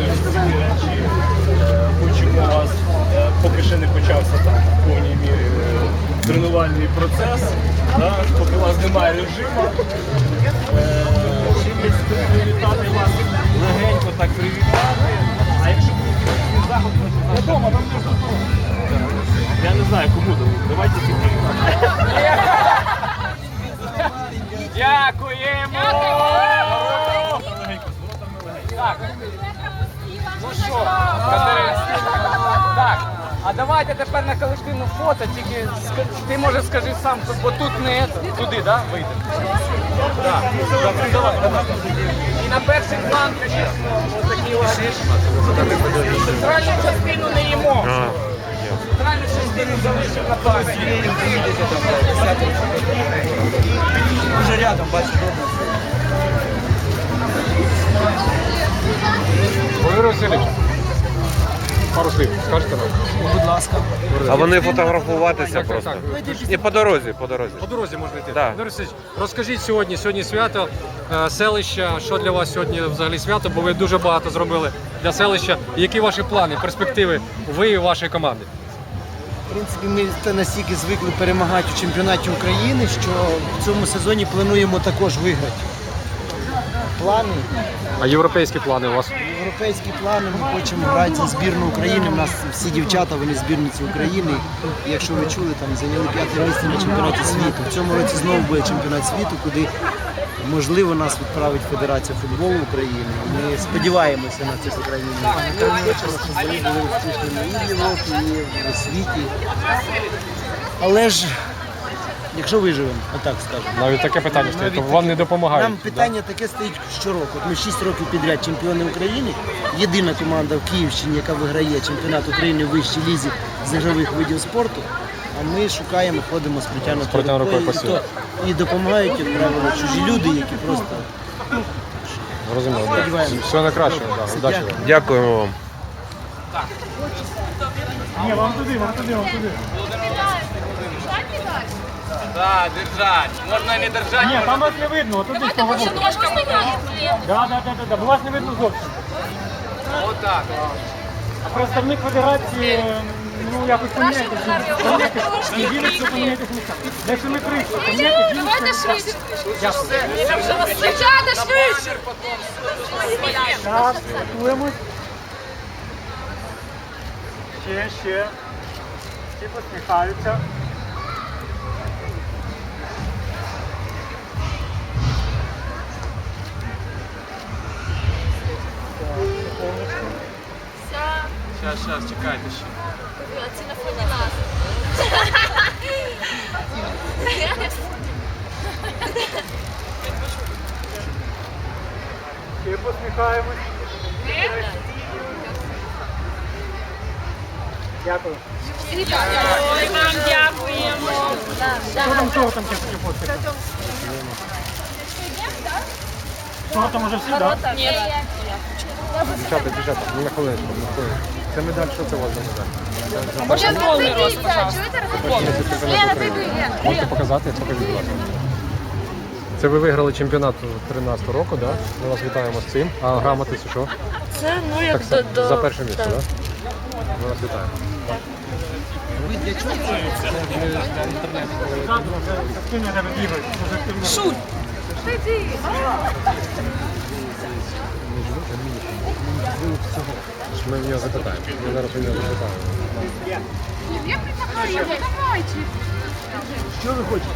Е, Хочемо вас, е, поки ще не почався там в повній мірі е, тренувальний процес, поки у вас немає режиму. Чимось Хочемо привітати вас легенько так привітати. А давайте тепер на колективну фото, тільки ти може скажи сам, бо тут не це, туди, да, вийде? Давай, давай. І на перший план, звісно, отакі ось. Центральну частину не їмо. Центральну частину залишив на пам'ять. Вже рядом, бачу, добре. Володимир Васильович, пару слів, скажете нам? Будь ласка. А вони фотографуватися Так, просто. так, І по дорозі, по дорозі. По дорозі можна йти. Да. Васильович, розкажіть сьогодні, сьогодні свято, е, селища, що для вас сьогодні взагалі свято, бо ви дуже багато зробили для селища. Які ваші плани, перспективи ви і вашої команди? В принципі, ми та настільки звикли перемагати у чемпіонаті України, що в цьому сезоні плануємо також виграти. Плани, А європейські плани у вас? європейські плани, ми хочемо грати за збірну України. У нас всі дівчата, вони збірниці України. І якщо ви чули, там зайняли п'яте місце на чемпіонаті світу. В цьому році знову буде чемпіонат світу, куди можливо нас відправить Федерація футболу України. Ми сподіваємося на це, по крайній мірі. Хочемо, щоб вони були успішними і в Європі, і в світі. Але ж, якщо виживемо, отак скажемо. Навіть таке питання стоїть, то вам не допомагають. Нам питання таке стоїть щороку. От ми 6 років підряд чемпіони України. Єдина команда в Київщині, яка виграє чемпіонат України в вищій лізі з ігрових видів спорту. А ми шукаємо, ходимо з притягнутою протягнутою рукою і, по то- і допомагають, як правило, чужі люди, які просто Зрозуміло. да. Сподіваємось. Все найкраще, да. удачі вам. Дякуємо вам. Ні, вам туди, вам туди, вам туди. Да, держать. Можна не держати, Ні, там вас не видно, з того боку. Да, да, да, да, да, бо вас не видно зовсім. отак. А представник федерації, ну якось і ділиться, поміняйтесь місця. Якщо ми прийшли, поміняйтесь, Давайте швидше. Дівчата, швидше. Так, готуємось. Ще, ще. Всі посміхаються. Зараз, зараз, чекайте ще. Це на фоні нас. Ще посміхаємось. Дякую. Ой, вам дякуємо. Що там, що там ще таке фоткати? Що там уже всі, так? Ні. Дівчата, дівчата, ну, на хвилиночку, на хвилиночку. Це медаль, що це у вас за медаль? Може, повний рост, пожалуйста. Лена, ти йди, Лена. Можете показати? Покажіть, будь ласка. Це ви виграли чемпіонат 13 року, да? Ми вас вітаємо з цим. А грамоти це що? Це, ну, як Так, до... за перше місце, так? Да? Ми вас вітаємо. Завтра йди. Ми в нього запитаємо. Ми зараз у нього запитаємо. Я предлагаю, давайте. Що ви хочете?